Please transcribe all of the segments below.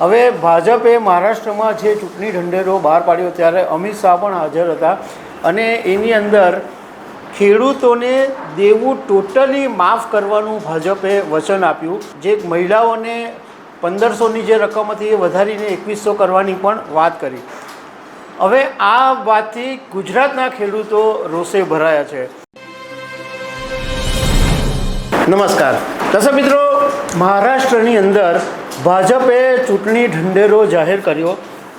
હવે ભાજપે મહારાષ્ટ્રમાં જે ચૂંટણી ઢંઢેરો બહાર પાડ્યો ત્યારે અમિત શાહ પણ હાજર હતા અને એની અંદર ખેડૂતોને દેવું ટોટલી માફ કરવાનું ભાજપે વચન આપ્યું. જે મહિલાઓને પંદરસોની જે રકમ હતી એ વધારીને એકવીસો કરવાની પણ વાત કરી. હવે આ વાતથી ગુજરાતના ખેડૂતો રોષે ભરાયા છે. નમસ્કાર. દર્શક મિત્રો, મહારાષ્ટ્રની અંદર ભાજપે ચૂંટણી ઢંઢેરો જાહેર કર્યો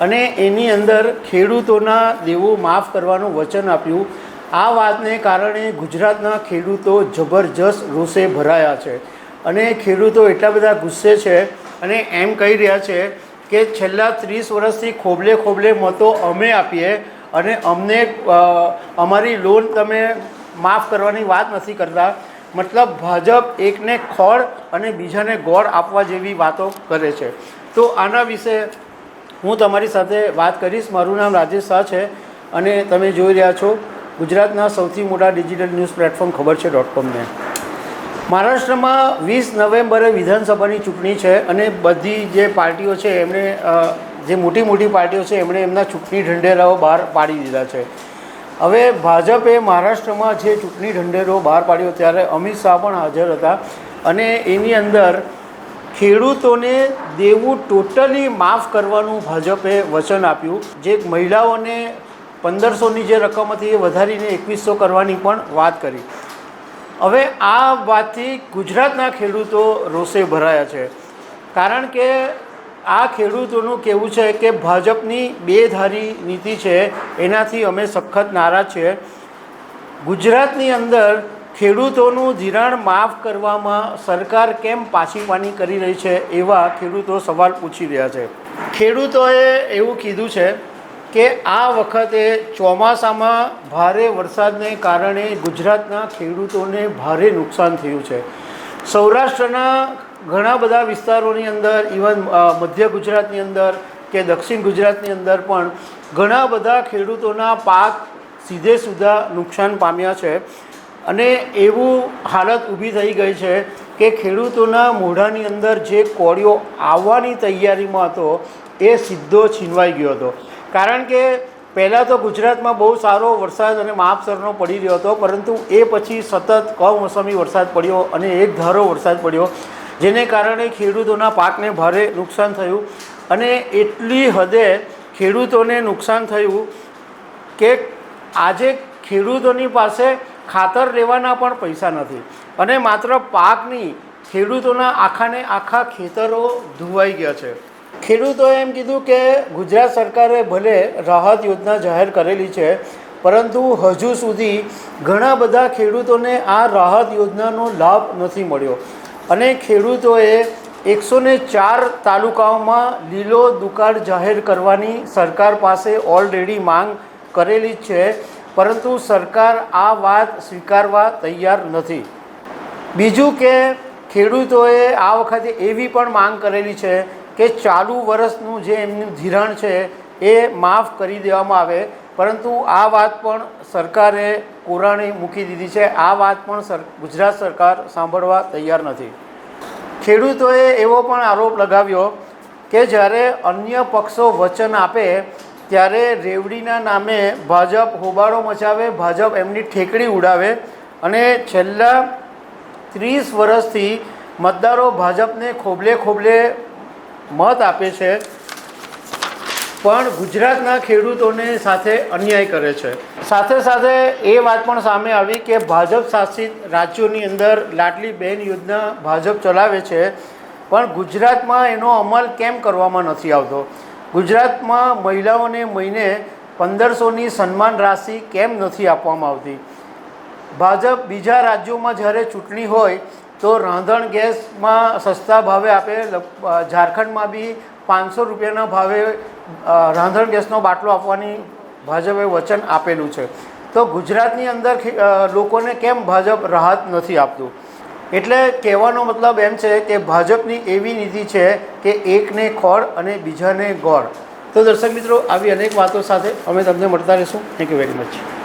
અને એની અંદર ખેડૂતોના દેવો માફ કરવાનું વચન આપ્યું. આ વાતને કારણે ગુજરાતના ખેડૂતો જબરજસ્ત રોષે ભરાયા છે અને ખેડૂતો એટલા બધા ગુસ્સે છે અને એમ કહી રહ્યા છે કે છેલ્લા ત્રીસ વર્ષથી ખોબલે ખોબલે મતો અમે આપીએ અને અમને અમારી લોન તમે માફ કરવાની વાત નથી કરતા. મતલબ ભાજપ એકને ખોળ અને બીજાને ગોળ આપવા જેવી વાતો કરે છે. તો આના વિશે હું તમારી સાથે વાત કરીશ. મારું નામ રાજેશ શાહ છે અને તમે જોઈ રહ્યા છો ગુજરાતના સૌથી મોટા ડિજિટલ ન્યૂઝ પ્લેટફોર્મ ખબર છે ડોટ કોમને. મહારાષ્ટ્રમાં વીસ નવેમ્બરે વિધાનસભાની ચૂંટણી છે અને બધી જે પાર્ટીઓ છે એમણે જે મોટી મોટી પાર્ટીઓ છે એમણે એમના ચૂંટણી ઢંઢેરાઓ બહાર પાડી દીધા છે. હવે ભાજપે મહારાષ્ટ્રમાં જે ચૂંટણી ઢંઢેરો બહાર પાડ્યો ત્યારે અમિત શાહ પણ હાજર હતા અને એની અંદર ખેડૂતોને દેવું ટોટલી માફ કરવાનું ભાજપે વચન આપ્યું. જે મહિલાઓને પંદરસોની જે રકમ હતી એ વધારીને એકવીસો કરવાની પણ વાત કરી. હવે આ વાતથી ગુજરાતના ખેડૂતો રોષે ભરાયા છે. કારણ કે આ ખેડૂતોનું કહેવું છે કે ભાજપની બેધારી નીતિ છે, એનાથી અમે સખત નારાજ છે ગુજરાતની અંદર ખેડૂતોનું ધિરાણ માફ કરવામાં સરકાર કેમ પાછીપાની કરી રહી છે, એવા ખેડૂતો સવાલ પૂછી રહ્યા છે. ખેડૂતોએ એવું કીધું છે કે આ વખતે ચોમાસામાં ભારે વરસાદને કારણે ગુજરાતના ખેડૂતોને ભારે નુકસાન થયું છે. સૌરાષ્ટ્રના ઘણા બધા વિસ્તારોની અંદર ઇવન મધ્ય ગુજરાતની અંદર કે દક્ષિણ ગુજરાતની અંદર પણ ઘણા બધા ખેડૂતોના પાક સીધે સુધા નુકસાન પામ્યા છે. અને એવું હાલત ઊભી થઈ ગઈ છે કે ખેડૂતોના મોઢાની અંદર જે કોળિયો આવવાની તૈયારીમાં હતો, એ સીધો છીનવાઈ ગયો હતો. કારણ કે પહેલાં તો ગુજરાતમાં બહુ સારો વરસાદ અને માપસરનો પડી રહ્યો હતો, પરંતુ એ પછી સતત કમોસમી વરસાદ પડ્યો અને એક ધારો વરસાદ પડ્યો. જેને કારણે ખેડૂતોના પાકને ભારે નુકસાન થયું અને એટલી હદે ખેડૂતોને નુકસાન થયું કે આજે ખેડૂતોની પાસે ખાતર લેવાના પણ પૈસા નથી. અને માત્ર પાકની ખેડૂતોના આખાને આખા ખેતરો ધોવાઈ ગયા છે. ખેડૂતોએ એમ કીધું કે ગુજરાત સરકારે ભલે રાહત યોજના જાહેર કરેલી છે, પરંતુ હજુ સુધી ઘણા બધા ખેડૂતોને આ રાહત યોજનાનો લાભ નથી મળ્યો. અને ખેડૂતોએ એકસો ને ચાર તાલુકાઓમાં લીલો દુકાળ જાહેર કરવાની સરકાર પાસે ઓલરેડી માંગ કરેલી છે, પરંતુ સરકાર આ વાત સ્વીકારવા તૈયાર નથી. બીજું કે ખેડૂતોએ આ વખતે એવી પણ માંગ કરેલી છે કે ચાલુ વર્ષનું જે એમનું ધિરાણ છે, એ માફ કરી દેવામાં આવે. પરંતુ આ વાત પણ સરકારે કોરાણી મૂકી દીધી છે. આ વાત પણ ગુજરાત સરકાર સાંભળવા તૈયાર નથી. ખેડૂતોએ એવો પણ આરોપ લગાવ્યો કે જ્યારે અન્ય પક્ષો વચન આપે, ત્યારે રેવડીના નામે ભાજપ હોબાળો મચાવે, ભાજપ એમની ઠેકડી ઉડાવે અને છેલ્લા ત્રીસ વર્ષથી મતદારો ભાજપને ખોબલે ખોબલે મત આપે છે. પણ ગુજરાતના ખેડૂતોને સાથે અન્યાય કરે છે. સાથે સાથે એ વાત પણ સામે આવી કે ભાજપ શાસિત રાજ્યોની અંદર લાડલી બહેન યોજના ભાજપ ચલાવે છે, પણ ગુજરાતમાં એનો અમલ કેમ કરવામાં નથી આવતો? ગુજરાતમાં મહિલાઓને મહિને પંદરસોની સન્માન રાશિ કેમ નથી આપવામાં આવતી? ભાજપ બીજા રાજ્યોમાં જ્યારે ચૂંટણી હોય તો રાંધણ ગેસમાં સસ્તા ભાવે આપે ઝારખંડમાં બી પાંચસો રૂપિયાના ભાવે રાંધણ ગેસનો બાટલો આપવાની ભાજપે વચન આપેલું છે. તો ગુજરાતની અંદર લોકોને કેમ ભાજપ રાહત નથી આપતું? એટલે કહેવાનો મતલબ એમ છે કે ભાજપની એવી નીતિ છે કે એકને ખોળ અને બીજાને ગોળ. તો દર્શક મિત્રો, આવી અનેક વાતો સાથે અમે તમને મળતા રહીશું. Thank you very much